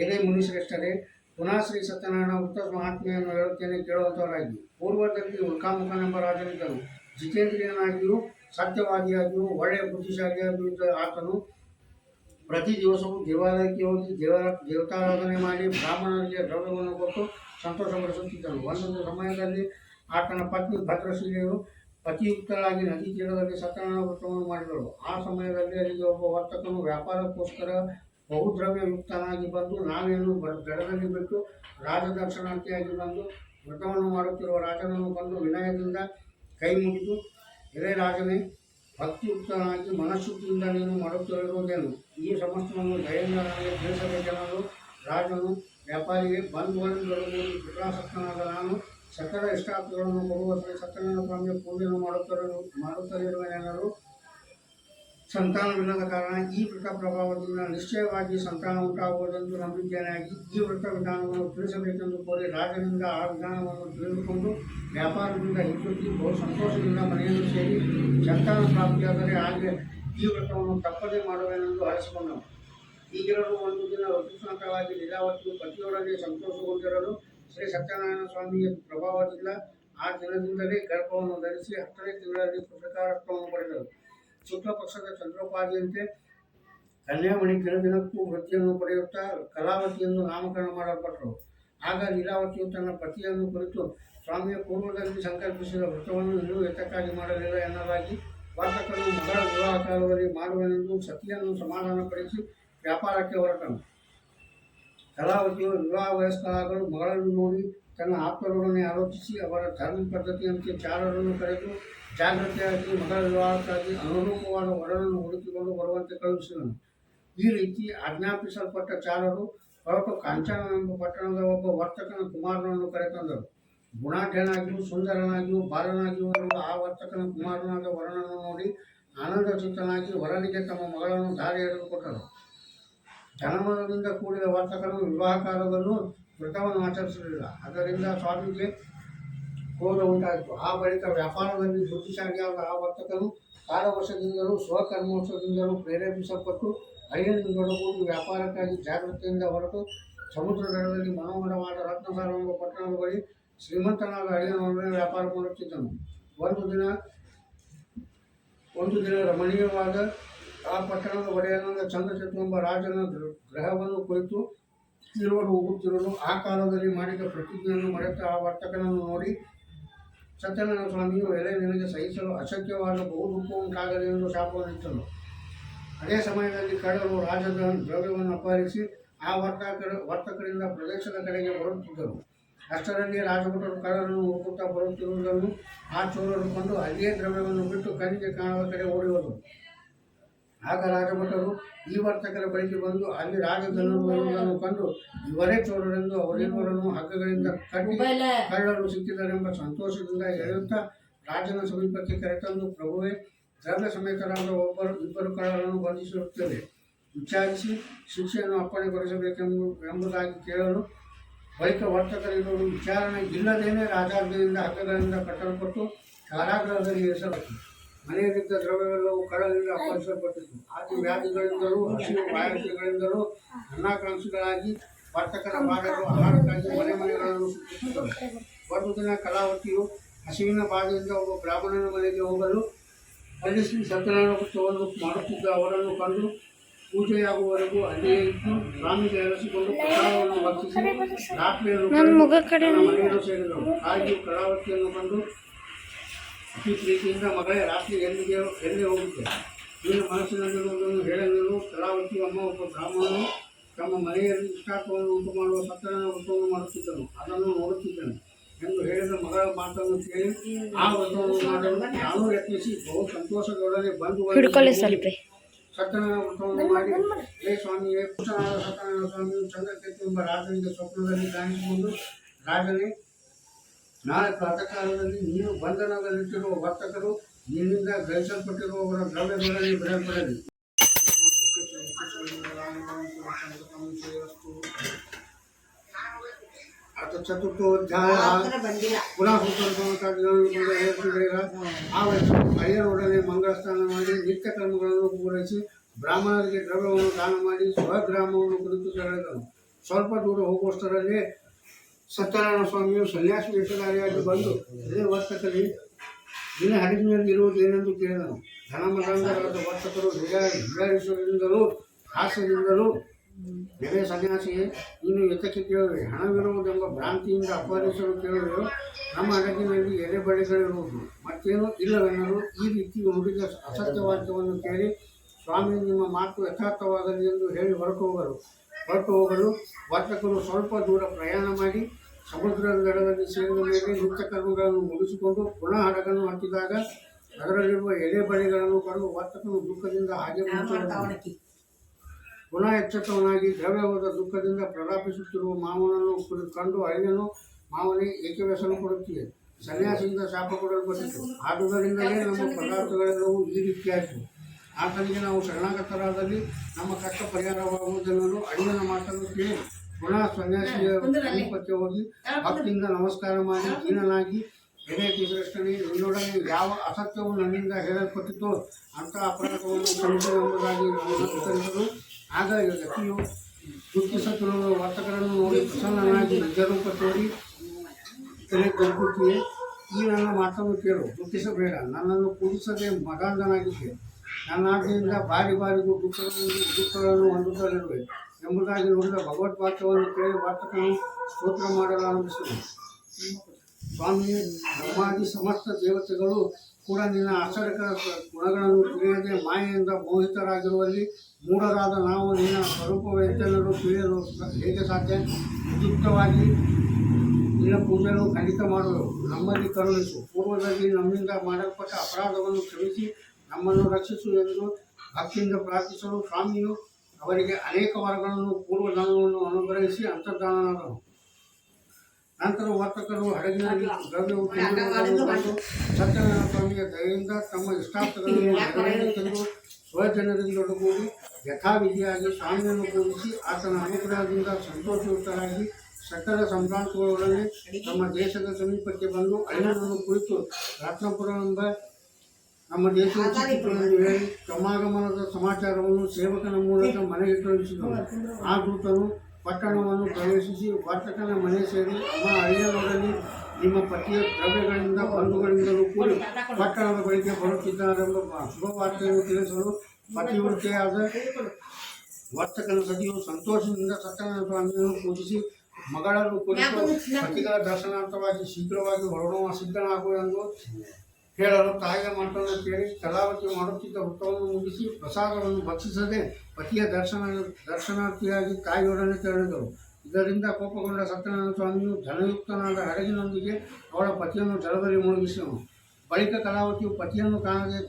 ಎಲೆ ಮುನಿಶ್ರೇಷ್ಠರೇ, ಪುನಃ ಶ್ರೀ ಸತ್ಯನಾರಾಯಣ ಉತ್ತರ ಮಹಾತ್ಮೆಯನ್ನು ಹೇಳುತ್ತೇನೆ ಕೇಳುವಂತವರಾಗಿ ಪೂರ್ವದಲ್ಲಿ ಉಲ್ಕಾಮುಖನೆಂಬ ರಾಜನಿದ್ದನು. ಜಿತೇಂದ್ರಿಯನಾಗಿಯೂ ಸತ್ಯವಾದಿಯಾಗಿಯೂ ಒಳ್ಳೆಯ ಬುದ್ಧಿಶಾಲಿಯಾಗಿಯೂ ಆತನು ಪ್ರತಿ ದಿವಸವೂ ದೇವಾಲಯಕ್ಕೆ ಹೋಗಿ ದೇವ, ದೇವತಾರಾಧನೆ ಮಾಡಿ ಬ್ರಾಹ್ಮಣರಿಗೆ ದ್ರವ್ಯವನ್ನು ಕೊಟ್ಟು ಸಂತೋಷಪಡಿಸುತ್ತಿದ್ದನು. ಒಂದೊಂದು ಸಮಯದಲ್ಲಿ ಆತನ ಪತ್ನಿ ಭದ್ರಶೀಲೆಯು ಪತಿಯುಕ್ತರಾಗಿ ನದಿ ತೀರದಲ್ಲಿ ಸತ್ಯನಾರಾಯಣ ವ್ರತವನ್ನು ಮಾಡಿದಳು ಆ ಸಮಯದಲ್ಲಿ ಅಲ್ಲಿಗೆ ಒಬ್ಬ ವರ್ತಕನು ವ್ಯಾಪಾರಕ್ಕೋಸ್ಕರ ಬಹುದ್ರವ್ಯಯುಕ್ತನಾಗಿ ಬಂದು ನಾವೇನು ದಡದಲ್ಲಿ ಬಿಟ್ಟು ರಾಜದರ್ಶನಾರ್ಥಿಯಾಗಿ ಬಂದು ವ್ರತವನ್ನು ಮಾಡುತ್ತಿರುವ ರಾಜನನ್ನು ಬಂದು ವಿನಯದಿಂದ ಕೈ ಮುಗಿದು ಎಲೆ ರಾಜನೇ, ಭಕ್ತಿಯುಕ್ತನಾಗಿ ಮನಃಶುದ್ಧಿಯಿಂದ ನೀನು ಮಾಡುತ್ತಿರುವುದೇನು? ಈ ಸಮಸ್ತವನ್ನು ದಯೆಯಿಂದ ನನಗೆ ತಿಳಿಸಬೇಕೆನ್ನಲು ರಾಜನು ವ್ಯಾಪಾರಿಗೆ ಬಂದು ಬಂದು ಕೃಪಾಸಕ್ತನಾದ ನಾನು ಸಕಲ ಇಷ್ಟಾರ್ಥಗಳನ್ನು ಅಥವಾ ಸತ್ಯನಾರಾಯಣ ಸ್ವಾಮಿಯ ಪೂಜೆಯನ್ನು ಇರುವ ಜನರು. ಸಂತಾನವಿಲ್ಲದ ಕಾರಣ ಈ ವ್ರತ ಪ್ರಭಾವದಿಂದ ನಿಶ್ಚಯವಾಗಿ ಸಂತಾನ ಉಂಟಾಗುವುದೆಂದು ನಂಬಿಕೆಯಾಗಿ ಈ ವ್ರತ ವಿಧಾನವನ್ನು ತಿಳಿಸಬೇಕೆಂದು ಕೋರಿ ರಾಜನಿಂದ ಆ ವಿಧಾನವನ್ನು ತಿಳಿದುಕೊಂಡು ವ್ಯಾಪಾರದಿಂದ ಹಿಂದುತ್ತಿ ಬಹು ಸಂತೋಷದಿಂದ ಮನೆಯನ್ನು ಸೇರಿ ಸಂತಾನ ಪ್ರಾಪ್ತಿಯಾದರೆ ಹಾಗೆ ಈ ವ್ರತವನ್ನು ತಪ್ಪದೇ ಮಾಡುವೆನೆಂದು ಹರಿಸಿಕೊಂಡನು ಈಗಿರಲು ಒಂದು ದಿನ ಋತುಸ್ನಾತವಾಗಿ ಲೀಲಾವತಿಯು ಪತಿಯೊಡನೆ ಸಂತೋಷಗೊಂಡಿರಲು ಶ್ರೀ ಸತ್ಯನಾರಾಯಣ ಸ್ವಾಮಿಯ ಪ್ರಭಾವದಿಂದ ಆ ದಿನದಿಂದಲೇ ಗರ್ಭವನ್ನು ಧರಿಸಿ ಹತ್ತನೇ ತಿಂಗಳಲ್ಲಿ ಪುಸ್ತಕಾರತ್ವವನ್ನು ಪಡೆದರು ಶುಕ್ಲ ಪಕ್ಷದ ಚಂದ್ರೋಪಾದಿಯಂತೆ ಕನ್ಯಾಮಣಿ ದಿನ ದಿನಕ್ಕೂ ವೃತ್ತಿಯನ್ನು ಪಡೆಯುತ್ತಾ ಕಲಾವತಿಯನ್ನು ನಾಮಕರಣ ಮಾಡಲ್ಪಟ್ಟರು. ಆಗ ಲೀಲಾವತಿಯು ತನ್ನ ಪತಿಯನ್ನು ಕುರಿತು ಸ್ವಾಮಿಯ ಪೂರ್ವದಲ್ಲಿ ಸಂಕಲ್ಪಿಸಿದ ವೃತ್ತವನ್ನು ಇನ್ನೂ ಎತ್ತಕ್ಕಾಗಿ ಮಾಡಲಿಲ್ಲ ಎನ್ನಲಾಗಿ ವರ್ತಕನು ಮಗಳ ವಿವಾಹ ಕಾಲದಲ್ಲಿ ಮಾಡುವನೆಂದು ಸತಿಯನ್ನು ಸಮಾಧಾನಪಡಿಸಿ ವ್ಯಾಪಾರಕ್ಕೆ ಹೊರಟನು. ಕಲಾವತಿಯು ವಿವಾಹ ಮಗಳನ್ನು ನೋಡಿ ತನ್ನ ಆಪ್ತರೊಡನೆ ಆಲೋಚಿಸಿ ಅವರ ಧರ್ಮ ಪದ್ಧತಿಯಂತೆ ಚಾರರನ್ನು ಕರೆದು ಜಾಗೃತಿಯಾಗಿ ಮಗಳ ವಿವಾಹಕ್ಕಾಗಿ ಅನುರೂಪವಾದ ವರನನ್ನು ಹುಡುಕಿಕೊಂಡು ಬರುವಂತೆ ಕಳುಹಿಸಿದನು. ಈ ರೀತಿ ಆಜ್ಞಾಪಿಸಲ್ಪಟ್ಟ ಚಾರರು ಹೊರಟು ಕಾಂಚನವೆಂಬ ಪಟ್ಟಣದ ಒಬ್ಬ ವರ್ತಕನ ಕುಮಾರನನ್ನು ಕರೆತಂದರು. ಗುಣಾಢ್ಯನಾಗಿಯೂ ಸುಂದರನಾಗಿಯೂ ಬಾಲನಾಗಿಯೂ ಇರುವ ಆ ವರ್ತಕನ ಕುಮಾರನಾದ ವರನನ್ನು ನೋಡಿ ಆನಂದಚಿತ್ತನಾಗಿ ವರನಿಗೆ ತಮ್ಮ ಮಗಳನ್ನು ದಾರಿ ಎಳೆದುಕೊಟ್ಟರು ಧನಮನದಿಂದ ಕೂಡಿದ ವರ್ತಕರು ವಿವಾಹ ಕಾಲದಲ್ಲೂ ವ್ರತವನ್ನು ಆಚರಿಸಲಿಲ್ಲ ಅದರಿಂದ ಸ್ವಾಮಿಗೆ ಕ್ರೋಧ ಉಂಟಾಯಿತು. ಆ ಬಳಿಕ ವ್ಯಾಪಾರದಲ್ಲಿ ಬುದ್ಧಿಶಾಲಿಯಾದ ಆ ವರ್ತಕರು ಕಾಲವಶದಿಂದಲೂ ಸ್ವಕರ್ಮೋತ್ಸವದಿಂದಲೂ ಪ್ರೇರೇಪಿಸಲ್ಪಟ್ಟು ಅಯ್ಯನಿಂದೊಡಗೂಡಿ ವ್ಯಾಪಾರಕ್ಕಾಗಿ ಜಾಗೃತಿಯಿಂದ ಹೊರಟು ಸಮುದ್ರ ದಡದಲ್ಲಿ ಮನೋಹರವಾದ ರತ್ನಸಾರ ಎಂಬ ಪಟ್ಟಣದ ಬಳಿ ಶ್ರೀಮಂತನಾದ ಅಯ್ಯನೊಡನೆ ವ್ಯಾಪಾರ ಮಾಡುತ್ತಿದ್ದನು. ಒಂದು ದಿನ ಒಂದು ದಿನ ರಮಣೀಯವಾದ ಆ ಪಟ್ಟಣದ ಒಡೆಯನಾದ ಚಂದ್ರಚತು ಎಂಬ ರಾಜನ ಗ್ರಹವನ್ನು ಕುರಿತು ಇರುವರು ಹೋಗುತ್ತಿರಲು ಆ ಕಾಲದಲ್ಲಿ ಮಾಡಿದ ಪ್ರತಿಜ್ಞೆಯನ್ನು ಮರೆತ ಆ ವರ್ತಕನನ್ನು ನೋಡಿ, ಸತ್ಯನಾರಾಯಣ ಸ್ವಾಮಿಯು ಎಲೆ ನಿನಗೆ ಸಹಿಸಲು ಅಶಕ್ಯವಾದ ಬಹುದುಃಖ ಉಂಟಾಗಲಿ ಎಂದು ಶಾಪವನ್ನಿತ್ತನು ಅದೇ ಸಮಯದಲ್ಲಿ ಕಡಲು ರಾಜದ ದ್ರವ್ಯವನ್ನು ಅಪಹರಿಸಿ ಆ ವರ್ತಕರ, ವರ್ತಕರಿಂದ ಪ್ರದೇಶದ ಕಡೆಗೆ ಬರುತ್ತಿದ್ದರು. ಅಷ್ಟರಲ್ಲಿ ರಾಜಭಟರು ಕಡಲನ್ನು ಹುಡುಕುತ್ತಾ ಬರುತ್ತಿರುವುದನ್ನು ಆ ಚೋರರು ಕಂಡು ಅಲ್ಲಿಯೇ ದ್ರವ್ಯವನ್ನು ಬಿಟ್ಟು ಕಣ್ಣಿಗೆ ಕಾಣದ ಕಡೆ ಓಡಿ ಹೋದರು ಆಗ ರಾಜಭಟರು ಈ ವರ್ತಕರ ಬಳಿಗೆ ಬಂದು ಅಲ್ಲಿ ರಾಜಧನರುಗಳನ್ನು ಕಂಡು ಇವರೇ ಚೋರರೆಂದು ಅವರಿರುವರನ್ನು ಹಗ್ಗಗಳಿಂದ ಕಟ್ಟಿ ಕಳ್ಳರು ಸಿಕ್ಕಿದರೆಂಬ ಸಂತೋಷದಿಂದ ಹೇಳುತ್ತಾ ರಾಜನ ಸಮೀಪಕ್ಕೆ ಕರೆತಂದು ಪ್ರಭುವೇ ದ್ರವ್ಯ ಸಮೇತರಾದ ಒಬ್ಬರು ಇಬ್ಬರು ಕಳ್ಳರನ್ನು ಬಂಧಿಸಿರುತ್ತೇವೆ ವಿಚಾರಿಸಿ ಶಿಕ್ಷೆಯನ್ನು ಅಪ್ಪಣೆಗೊಳಿಸಬೇಕೆಂಬು ಎಂಬುದಾಗಿ ಕೇಳಲು ಬಳಿಕ ವರ್ತಕರಿಗೂ ವಿಚಾರಣೆ ಇಲ್ಲದೇನೆ ರಾಜಾಜ್ಞೆಯಿಂದ ಹಗ್ಗಗಳಿಂದ ಕಟ್ಟಲ್ಪಟ್ಟು ಕಾರಾಗೃಹದಲ್ಲಿ ಇರಿಸಲ್ಪಟ್ಟು ಮನೆಯಲ್ಲಿದ್ದ ದ್ರವ್ಯವೆಲ್ಲವೂ ಕಡಲಿಂದ ಅಪಹರಿಸಲ್ಪಟ್ಟಿತು ಆದಿ ವ್ಯಾಧಿಗಳಿಂದಲೂ, ಹಸಿರು ಬಾಯಾರಿಕೆಗಳಿಂದಲೂ ಅನ್ನಾಕಾಂಕ್ಷಿಗಳಾಗಿ ವರ್ತಕರ ಬಾಧಕರು ಆಹಾರಕ್ಕಾಗಿ ಮನೆ ಮನೆಗಳನ್ನು ಒಂದು ದಿನ ಕಲಾವತಿಯು ಹಸಿವಿನ ಬಾಧೆಯಿಂದ ಒಬ್ಬ ಬ್ರಾಹ್ಮಣನ ಮನೆಗೆ ಹೋಗಲು ಅಲ್ಲಿ ಶ್ರೀ ಸತ್ಯನಾರಾಯಣ ಮಾಡುತ್ತಿದ್ದ ಅವರನ್ನು ಕಂಡು ಪೂಜೆಯಾಗುವವರೆಗೂ ಅಲ್ಲಿಯೇ ಇದ್ದು ಸ್ವಾಮಿಗೆ ಎರಸಿಕೊಂಡು ಪ್ರಸಾದವನ್ನು ವರ್ತಿಸಿ ರಾತ್ರಿಯನ್ನು ಮನೆಯನ್ನು ಸೇರಿದರು ಹಾಗೆಯೂ ಕಲಾವತಿಯನ್ನು ಕಂಡು ಅತಿ ಪ್ರೀತಿಯಿಂದ ಮಗಳೇ ರಾತ್ರಿ ಎಲ್ಲಿಗೆ ಎಲ್ಲೇ ಹೋಗುತ್ತೆ? ನಿನ್ನ ಮನಸ್ಸಿನಲ್ಲಿರುವುದನ್ನು ಹೇಳಲಿರು ಕಲಾವತಿ ಅಮ್ಮ ಒಬ್ಬ ಬ್ರಾಹ್ಮಣನು ತಮ್ಮ ಮನೆಯಲ್ಲಿ ಇಷ್ಟಾರ್ಥವನ್ನು ಉಂಟು ಮಾಡುವ ಸತ್ತನ ವ್ರತವನ್ನು ಮಾಡುತ್ತಿದ್ದನು. ಅದನ್ನು ನೋಡುತ್ತಿದ್ದನು ಎಂದು ಹೇಳಿದ ಮಗಳ ಮಾತನ್ನು ಕೇಳಿ ಆ ವ್ರತವನ್ನು ಮಾಡಲು ನಾನು ಯತ್ನಿಸಿ ಬಹು ಸಂತೋಷದೊಡನೆ ಬಂದು ಸತ್ತನ ಸತ್ಯನಾರಾಯಣ ವ್ರತವನ್ನು ಮಾಡಿ ಹೇ ಸ್ವಾಮಿಯೇ ಪುಟ್ಟನಾದ ಸತ್ಯನಾರಾಯಣ ಸ್ವಾಮಿಯು ಚಂದ್ರಕೇತು ಎಂಬ ರಾಜನಿಗೆ ಸ್ವಪ್ನದಲ್ಲಿ ಕಾಣಿಸಿಕೊಂಡು ರಾಜನೇ ನಾಳೆ ಪ್ರಾತಃಕಾಲದಲ್ಲಿ ನೀನು ಬಂಧನದಲ್ಲಿಟ್ಟಿರುವ ವರ್ತಕರು ನಿನ್ನಿಂದ ಗ್ರಹಿಸಲ್ಪಟ್ಟಿರುವವರ ದ್ರವ್ಯಗಳಲ್ಲಿ ಬಿಡಲ್ಪಡಲಿ. ಚತುರ್ಥೋಧ್ಯಾಯ ಪುನಃ ಹೇಳ್ತಿದ್ದೀರ ಆ ವಯಸ್ಸು ಅಯ್ಯರೊಡನೆ ಮಂಗಳ ಸ್ನಾನ ಮಾಡಿ ನಿತ್ಯ ಕರ್ಮಗಳನ್ನು ಪೂರೈಸಿ ಬ್ರಾಹ್ಮಣರಿಗೆ ದ್ರವ್ಯವನ್ನು ದಾನ ಮಾಡಿ ಸ್ವಗ್ರಾಮವನ್ನು ಕುರಿತು ತೆರಳಿದನು ಸ್ವಲ್ಪ ದೂರ ಹೋಗುವಷ್ಟರಲ್ಲಿ ಸತ್ಯನಾರಾಯಣ ಸ್ವಾಮಿಯು ಸನ್ಯಾಸಿ ವೇಷಧಾರಿಯಾಗಿ ಬಂದು ಅದೇ ವರ್ತಕರಿ ದಿನ ಇರುವುದು ಏನೆಂದು ಕೇಳಿದನು. ಧನಮದಂಗರಾದ ವರ್ತಕರು ಹೃದಯೇಶ್ವರದಿಂದಲೂ ಹಾಸ್ಯದಿಂದಲೂ ಎಲೆ ಸನ್ಯಾಸಿಯೇ, ನೀನು ಎತ್ತಕ್ಕೆ ಕೇಳುವೆ. ಹಣವಿರುವುದೆಂಬ ಭ್ರಾಂತಿಯಿಂದ ಅಪಹರಿಸಲು ಕೇಳಿದರು ನಮ್ಮ ಹಡಗಿನಲ್ಲಿ ಎಲೆ ಬಳಿಗಳಿರುವುದು ಮತ್ತೇನು ಇಲ್ಲವೆನ್ನಲು ಈ ರೀತಿ ಹುಡುಗ ಅಸತ್ಯವಾಕ್ಯವನ್ನು ಕೇಳಿ, ಸ್ವಾಮಿ, ನಿಮ್ಮ ಮಾತು ಯಥಾರ್ಥವಾಗಲಿ ಎಂದು ಹೇಳಿ ಹೊರಟು ಹೋಗಲು ಹೊರಟು ಹೋಗಲು ವರ್ತಕರು ಸ್ವಲ್ಪ ದೂರ ಪ್ರಯಾಣ ಮಾಡಿ ಸಮುದ್ರದ ದಡದಲ್ಲಿ ಸೇರಿದ ಮೇಲೆ ನಿತ್ಯ ಕರ್ಮಗಳನ್ನು ಮುಗಿಸಿಕೊಂಡು ಪುನಃ ಹಡಗನ್ನು ಹತ್ತಿದಾಗ ಅದರಲ್ಲಿರುವ ಎಲೆ ಬಳಿಗಳನ್ನು ಕಂಡು ವರ್ತಕನು ದುಃಖದಿಂದ ಹಾಗೆ ಪುನಃ ಎಚ್ಚೆತ್ತವನಾಗಿ ದ್ರವ್ಯವಾದ ದುಃಖದಿಂದ ಪ್ರಲಾಪಿಸುತ್ತಿರುವ ಮಾವನನ್ನು ಕಂಡು ಅಳಿಯನು ಮಾವನೇ ಏಕೆ ವ್ಯಸನ ಸನ್ಯಾಸಿಂದ ಸನ್ಯಾಸಿಯಿಂದ ಶಾಪ ಕೊಡಲ್ಪಟ್ಟಿತು. ಆದುದರಿಂದಲೇ ನಮ್ಮ ಪದಾರ್ಥಗಳೆಲ್ಲವೂ ಈ ರೀತಿಯಾಯಿತು ಆತನಿಗೆ ನಾವು ಶರಣಾಗತರಾದಲ್ಲಿ ನಮ್ಮ ಕಷ್ಟ ಪರಿಹಾರವಾಗುವುದೆನ್ನಲು ಅಳಿಯನ ಮಾತನ್ನು ಕೇಳಿ ಪುನಃ ಸನ್ಯಾಸಿಯ ಸಮೀಪಕ್ಕೆ ಹೋಗಿ ಭಕ್ತಿಯಿಂದ ನಮಸ್ಕಾರ ಮಾಡಿ ದೀನನಾಗಿ ಎದೆ ಕೃಷ್ಣನೇ ನಿನ್ನೊಡನೆ ಯಾವ ಅಸತ್ಯವು ನನ್ನಿಂದ ಹೇಳಲ್ಪಟ್ಟಿತು ಅಂತ ಅಪರಾಧವನ್ನು ಕಂಡು ಎಂಬುದಾಗಿ ನಮಸ್ಕರಿಸಿದರು ಆಗ ವ್ಯಕ್ತಿಯು ದುಃಖಿಸುತ್ತಿರುವ ವರ್ತಕರನ್ನು ನೋಡಿ ಪ್ರಸನ್ನನಾಗಿ ನಿಜರೂಪ ತೋರಿ ತಲೆ ಕೊಂಕುತ್ತಿಯೇ ಈ ನನ್ನ ಮಾತನ್ನು ಕೇಳು ದುಃಖಿಸಬೇಡ. ನನ್ನನ್ನು ಕುಡಿಸದೆ ಮಗಾಂಧನಾಗಿದ್ದೆ ನನ್ನ ಆಜ್ಞೆಯಿಂದ ಬಾರಿ ಬಾರಿಗೂ ದುಃಖಗಳನ್ನು ದುಃಖಗಳನ್ನು ಹೊಂದುತ್ತಲಿರುವೆ. ಎಂಬುದಾಗಿ ನೋಡಿದ ಭಗವದ್ವಾಕ್ಯವನ್ನು ಕೇಳಿ ವಾರ್ತಕನು ಸ್ತೋತ್ರ ಮಾಡಲು ಆರಂಭಿಸಿದನು. ಸ್ವಾಮಿ, ಬ್ರಹ್ಮಾದಿ ಸಮಸ್ತ ದೇವತೆಗಳು ಕೂಡ ನಿನ್ನ ಆಶ್ಚರ್ಯಕರ ಗುಣಗಳನ್ನು ತಿಳಿಯದೆ ಮಾಯೆಯಿಂದ ಮೋಹಿತರಾಗಿರುವಲ್ಲಿ ಮೂಢರಾದ ನಾವು ನಿನ್ನ ಸ್ವರೂಪವೆಂತೆಲ್ಲರೂ ತಿಳಿಯಲು ಹೇಗೆ ಸಾಧ್ಯ? ಉದ್ಯುಕ್ತವಾಗಿ ನಿನ್ನ ಪೂಜೆಯನ್ನು ಖಂಡಿತ ಮಾಡಲು ನಮ್ಮಲ್ಲಿ ಕರುಣಿಸು. ಪೂರ್ವದಲ್ಲಿ ನಮ್ಮಿಂದ ಮಾಡಲ್ಪಟ್ಟ ಅಪರಾಧವನ್ನು ಕ್ಷಮಿಸಿ ನಮ್ಮನ್ನು ರಕ್ಷಿಸು ಎಂದು ಭಕ್ತಿಯಿಂದ ಪ್ರಾರ್ಥಿಸಲು ಸ್ವಾಮಿಯು ಅವರಿಗೆ ಅನೇಕ ವರಗಳನ್ನು ಪೂರ್ವದಾನವನ್ನು ಅನುಗ್ರಹಿಸಿ ಅಂತರ್ಧಾನರು ನಂತರ ವರ್ತಕರು ಹಡಗಿನಲ್ಲಿ ದ್ರವ್ಯವು ದಯದಿಂದ ತಮ್ಮ ದಯೆಯಿಂದ ತಮ್ಮ ಇಷ್ಟಾರ್ಥಗಳನ್ನು ನೆರವೇರಿಸಲು ಸ್ವಜನರಿಂದೊಡಗೂಡಿ ಯಥಾವಿಧಿಯಾಗಿ ಸ್ವಾಮಿಯನ್ನು ಪೂಜಿಸಿ ಆತನ ಅನುಗ್ರಹದಿಂದ ಸಂತೋಷಯುತರಾಗಿ ಸಕಲ ಸಂಭ್ರಾಂತಗಳೊಡನೆ ತಮ್ಮ ದೇಶದ ಸಮೀಪಕ್ಕೆ ಬಂದು ಅಣ್ಣನನ್ನು ಕುರಿತು ರತ್ನಪುರವೆಂಬ ನಮ್ಮ ದೇಶದ ಕ್ರಮಾಗಮನದ ಸಮಾಚಾರವನ್ನು ಸೇವಕನ ಮೂಲಕ ಮನೆಗೆ ಕಳುಹಿಸಿದರು ಆ ದೂತನು ಪಟ್ಟಣವನ್ನು ಪ್ರವೇಶಿಸಿ ವರ್ತಕನ ಮನೆ ಸೇರಿ ನಮ್ಮ ಅಳಿಯನೊಡನೆ ನಿಮ್ಮ ಪತಿಯ ದ್ರವ್ಯಗಳಿಂದ ಬಂಧುಗಳಿಂದಲೂ ಕೂಡಿ ಪಟ್ಟಣದ ಬಳಿಗೆ ಬರುತ್ತಿದ್ದಾರೆಂಬ ಶುಭವಾರ್ತೆಯನ್ನು ತಿಳಿಸಲು ಪತಿವೃತ್ತಿಯಾದ ವರ್ತಕನ ಸತಿಯು ಸಂತೋಷದಿಂದ ಸತ್ಯನಾರಾಯಣ ಸ್ವಾಮಿಯನ್ನು ಪೂಜಿಸಿ ಮಗಳನ್ನು ಕುರಿತು ಪತಿಗಳ ದರ್ಶನಾರ್ಥವಾಗಿ ಶೀಘ್ರವಾಗಿ ಹೊರಡುವ ಸಿದ್ಧನಾಗುವೆಂದು ಹೇಳಲು ತಾಯಿಯ ಮಾತನ್ನು ಕೇಳಿ ಕಲಾವತಿ ಮಾಡುತ್ತಿದ್ದ ಹುತ್ತವನ್ನು ಮುಗಿಸಿ ಪ್ರಸಾದವನ್ನು ಭಕ್ಷಿಸದೆ ಪತಿಯ ದರ್ಶನ, ದರ್ಶನಾರ್ಥಿಯಾಗಿ ತಾಯಿಯೊಡನೆ ತೆರಳಿದರು. ಇದರಿಂದ ಕೋಪಗೊಂಡ ಸತ್ಯನಾರಾಯಣ ಸ್ವಾಮಿಯು ಧನಯುಕ್ತನಾದ ಹಡಗಿನೊಂದಿಗೆ ಅವಳ ಪತಿಯನ್ನು ಜಲದಲ್ಲಿ ಮುಳುಗಿಸಿದನು. ಬಳಿಕ ಕಲಾವತಿಯು ಪತಿಯನ್ನು ಕಾಣದೆ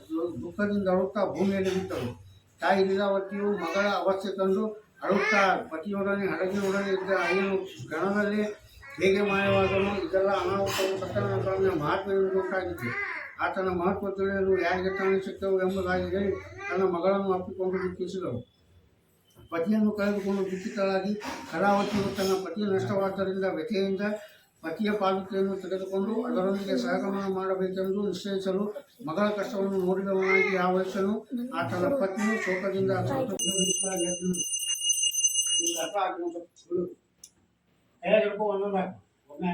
ದುಃಖದಿಂದ ಅಳುತ್ತಾ ಭೂಮಿಯಲ್ಲಿ ಬಿಟ್ಟರು ತಾಯಿ ಲೀಲಾವತಿಯು ಮಗಳ ಅವಸ್ಥೆ ತಂದು ಅಳುತ್ತಾ ಪತಿಯೊಡನೆ ಹಡಗಿನೊಡನೆ ಇದ್ದ ಅಯ್ಯನು ಗಣದಲ್ಲಿ ಹೇಗೆ ಮಾಯವಾದನು, ಇದೆಲ್ಲ ಅನಾಹುತವು ಸತ್ಯನಾರಾಯಣ ಸ್ವಾಮಿಯ ಮಹಾತ್ಮೆಯನ್ನು ಉಂಟಾಗಿತ್ತು ಆತನ ಮಹತ್ವ ತಿಳಿಯಲು ಯಾರಿಗೆ ತಾನೇ ಎಂಬುದಾಗಿ ಹೇಳಿ ತನ್ನ ಮಗಳನ್ನು ಅಪ್ಪಿಕೊಂಡು ದುಃಖಿಸಿದಳು ಪತಿಯನ್ನು ಕಳೆದುಕೊಂಡು ದುಃಖಿತಳಾಗಿ ಕಲಾವತಿಯು ತನ್ನ ಪತಿಯ ನಷ್ಟವಾದ್ದರಿಂದ ವ್ಯಥೆಯಿಂದ ಪತಿಯ ಪಾಲಿಕೆಯನ್ನು ತೆಗೆದುಕೊಂಡು ಅದರೊಂದಿಗೆ ಸಹಗಮನ ಮಾಡಬೇಕೆಂದು ನಿಶ್ಚಯಿಸಲು ಮಗಳ ಕಷ್ಟವನ್ನು ನೋಡಿದವನಾಗಿ ಆ ವಯಸ್ಸನ್ನು ಆತನ ಪತ್ನಿಯು ಶೋಕದಿಂದ ಹಾಕು. ಒಮ್ಮೆ.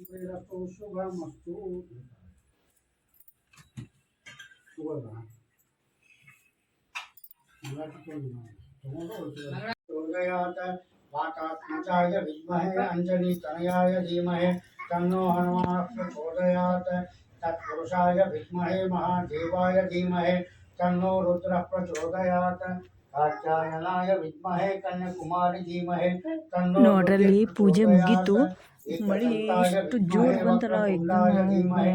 ಸಂತತಂ ಶ್ರೀರಸ್ತು ಶುಭಮಸ್ತು ಶುಭದ ಉದಯಾತ वातात्मजाय विद्महे अञ्जलितनयाय धीमहि तन्नो हनुमान् प्रचोदयात् तत्पुरुषाय विद्महे महादेवाय धीमहि तन्नो रुद्रः प्रचोदयात् कात्यायनाय विद्महे कन्याकुमारी धीमहि तन्नो ನೋಡ್ರಲ್ಲಿ रुद्रः ಪೂಜೆ ಮುಗೀತು प्रचोदयात्। ಮಳೆ ಎಷ್ಟು ಜೋರು ಬಂತಲ್ಲ ಮಳೆ.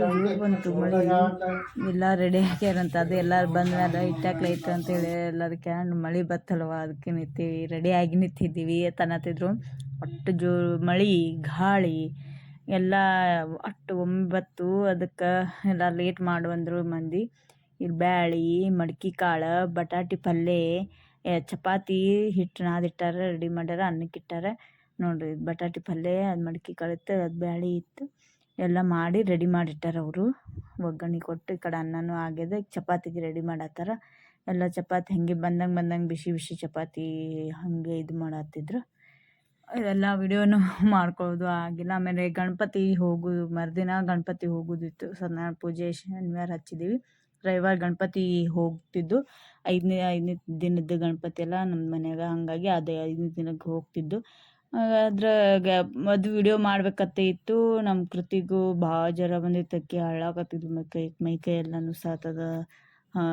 ಜೋರು ಬಂತು ಮಳೆ. ಎಲ್ಲ ರೆಡಿ ಹಾಕ್ಯಾರಂತ ಅದು ಎಲ್ಲರೂ ಬಂದ್ಮೇಲೆ ಇಟ್ಟಾಕ್ಲೈತೆ ಅಂತೇಳಿ ಎಲ್ಲದಕ್ಕೆ ಮಳೆ ಬತ್ತಲ್ವ? ಅದಕ್ಕೆ ನಿಂತೀವಿ ಆಗಿ ನಿಂತಿದ್ದೀವಿ ತನ್ನತ್ತಿದ್ರು ಅಷ್ಟು ಜೋರು ಮಳೆ, ಗಾಳಿ, ಎಲ್ಲ ಅಷ್ಟು ಒಂಬತ್ತು ಅದಕ್ಕೆ ಎಲ್ಲ ಲೇಟ್ ಮಾಡುವಂದ್ರು ಮಂದಿ. ಇಲ್ಲಿ ಬ್ಯಾಳಿ, ಮಡ್ಕಿ ಕಾಳು, ಬಟಾಟಿ ಪಲ್ಲೆ ಚಪಾತಿ ಹಿಟ್ಟು ನಾದಿಟ್ಟಾರ ರೆಡಿ ಮಾಡ್ಯಾರ, ಅನ್ನಕ್ಕಿಟ್ಟಾರ. ನೋಡ್ರಿ ಬಟಾಟಿ ಪಲ್ಯ, ಅದು ಮಡಕಿ ಕಳಿತು ಅದು ಬ್ಯಾಳಿ ಇತ್ತು. ಎಲ್ಲ ಮಾಡಿ ರೆಡಿ ಮಾಡಿಟ್ಟಾರ ಅವರು. ಒಗ್ಗರಣೆ ಕೊಟ್ಟು ಈ ಕಡೆ ಅನ್ನನೂ ಆಗ್ಯದ ಚಪಾತಿಗೆ ರೆಡಿ ಮಾಡತ್ತಾರ. ಎಲ್ಲ ಚಪಾತಿ ಹಾಗೆ ಬಂದಂಗೆ ಬಂದಂಗೆ ಬಿಸಿ ಬಿಸಿ ಚಪಾತಿ ಹಾಗೆ ಇದು ಮಾಡತ್ತಿದ್ರು. ಎಲ್ಲ ವಿಡಿಯೋನು [LAUGHS] ಮಾಡ್ಕೊಳ್ಳೋದು ಆಗಿಲ್ಲ. ಆಮೇಲೆ ಗಣಪತಿ ಹೋಗೋದು ಮರುದಿನ ಗಣಪತಿ ಹೋಗೋದಿತ್ತು. ಸತ್ಯನಾರಾಯಣ ಪೂಜೆ ಶನಿವಾರ ಹಚ್ಚಿದ್ದೀವಿ ರವಿವಾರ ಗಣಪತಿ ಹೋಗ್ತಿದ್ದು. ಐದನೇ ಐದನೇ ದಿನದ ಗಣಪತಿ ಎಲ್ಲ ನಮ್ಮ ಮನೆಯಾಗ. ಹಾಗಾಗಿ ಅದೇ ಐದನೇ ದಿನಕ್ಕೆ ಹೋಗ್ತಿದ್ದು. ಅದ್ರಾಗ ಅದು ವಿಡಿಯೋ ಮಾಡ್ಬೇಕತ್ತ ಇತ್ತು. ನಮ್ಮ ಕೃತಿಗೂ ಭಾಳ ಜ್ವರ ಬಂದಿತ್ತು ಅಕ್ಕಿ ಮೈ ಕೈ ಮೈ ಕೈ ಎಲ್ಲನೂ ಸಾತದ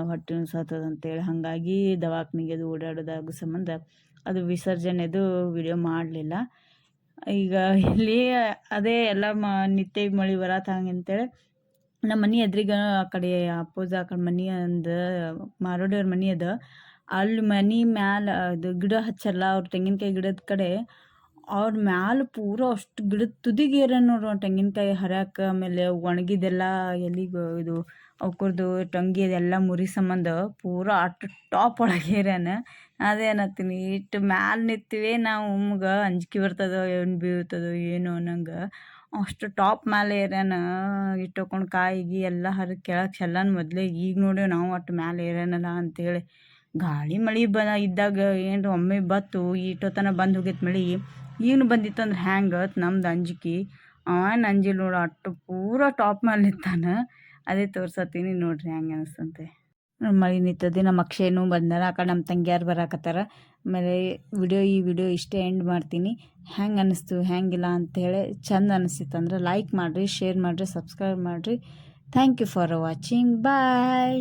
ಹೊಟ್ಟೆ ಸಾತದ ಅಂತೇಳಿ. ಹಾಗಾಗಿ ದವಾಖಾನಿಗೆ ಅದು ಓಡಾಡೋದಾಗ ಸಂಬಂಧ ಅದು ವಿಸರ್ಜನೆದು ವಿಡಿಯೋ ಮಾಡಲಿಲ್ಲ. ಈಗ ಇಲ್ಲಿ ಅದೇ ಎಲ್ಲ ಮ, ನಿತ್ಯ ಮಳೆ ಹಂಗೆ ಅಂತೇಳಿ ನಮ್ಮ ಮನೆ ಎದ್ರಿಗೆ ಆ ಕಡೆ ಅಪೋಸ್ ಆ ಕಡೆ ಮನೆ ಅಂದ, ಮಾರೋಡಿಯವ್ರ ಮನೆ ಅದ. ಅಲ್ಲಿ ಮನೆ ಮ್ಯಾಲ ಅದು ಗಿಡ ಹಚ್ಚಲ್ಲ, ಅವ್ರ ತೆಂಗಿನಕಾಯಿ ಗಿಡದ ಕಡೆ ಅವ್ರ ಮ್ಯಾಲ ಪೂರ ಅಷ್ಟು ಗಿಡದ ತುದಿಗೆ ಏರ ನೋಡ್ರಿ ತೆಂಗಿನಕಾಯಿ ಆಮೇಲೆ ಒಣಗಿದೆಲ್ಲ ಎಲ್ಲಿ ಇದು ಅವ್ಕರ್ದು ಟೊಂಗಿ ಅದೆಲ್ಲ ಮುರಿ ಸಂಬಂಧ ಪೂರ ಅಟ್ ಟಾಪ್ ಒಳಗೆ ಏರ್ಯಾನ ಅದೇ ಅನ್ನತ್ತೀನಿ ಇಷ್ಟು ಮ್ಯಾಲ ನಿಂತೀವಿ ನಾವು ನಮ್ಗೆ ಅಂಜಿಕೆ ಬರ್ತದೋ, ಏನು ಬೀಳ್ತದೋ, ಏನೋ ಅನ್ನಂಗೆ ಅಷ್ಟು ಟಾಪ್ ಮ್ಯಾಲೆ ಏರ್ಯಾನ ಇಟ್ಟುಕೊಂಡು ಕಾಯಿಗೆ ಎಲ್ಲ ಹರ ಕೆಳಗೆ ಚೆಲ್ಲನ್ ಮೊದಲೇ ಈಗ ನೋಡಿ ನಾವು ಅಷ್ಟು ಮ್ಯಾಲೆ ಏರ್ಯಾನಲ್ಲ ಅಂತೇಳಿ. ಗಾಳಿ ಮಳೆ ಬ ಇದ್ದಾಗ ಏನು ಒಮ್ಮೆ ಬತ್ತು ಇಟೋತನ ಬಂದು ಹೋಗೈತೆ ಮಳೆ. ಈಗಲೂ ಬಂದಿತ್ತು ಅಂದ್ರೆ ಹ್ಯಾಂಗ್ ನಮ್ದು ಅಂಜಿಕೆ. ಅವನ್ ನಂಜಿ ನೋಡು ಅಟ್ಟು ಪೂರ ಟಾಪ್ ಮೇಲೆ ನಿಂತಾನ ಅದೇ ತೋರ್ಸತ್ತೀನಿ ನೋಡ್ರಿ ಹೆಂಗೆ ಅನಿಸ್ತಂತೆ. ಮಳೆ ನಿಂತದೆ ನಮ್ಮ ಅಕ್ಷಯನೂ ಬಂದಾರ ಆ ಕಡೆ ನಮ್ಮ ತಂಗಿಯಾರು ಬರಾಕತ್ತಾರ. ಆಮೇಲೆ ವಿಡಿಯೋ ಈ ವಿಡಿಯೋ ಇಷ್ಟೇ ಎಂಡ್ ಮಾಡ್ತೀನಿ. ಹೆಂಗೆ ಅನ್ನಿಸ್ತು ಅಂತ ಹೇಳಿ ಚಂದ ಅನಿಸ್ತಿತ್ತು ಅಂದ್ರೆ ಲೈಕ್ ಮಾಡಿರಿ, ಶೇರ್ ಮಾಡಿರಿ, ಸಬ್ಸ್ಕ್ರೈಬ್ ಮಾಡಿರಿ. Thank you for watching, bye.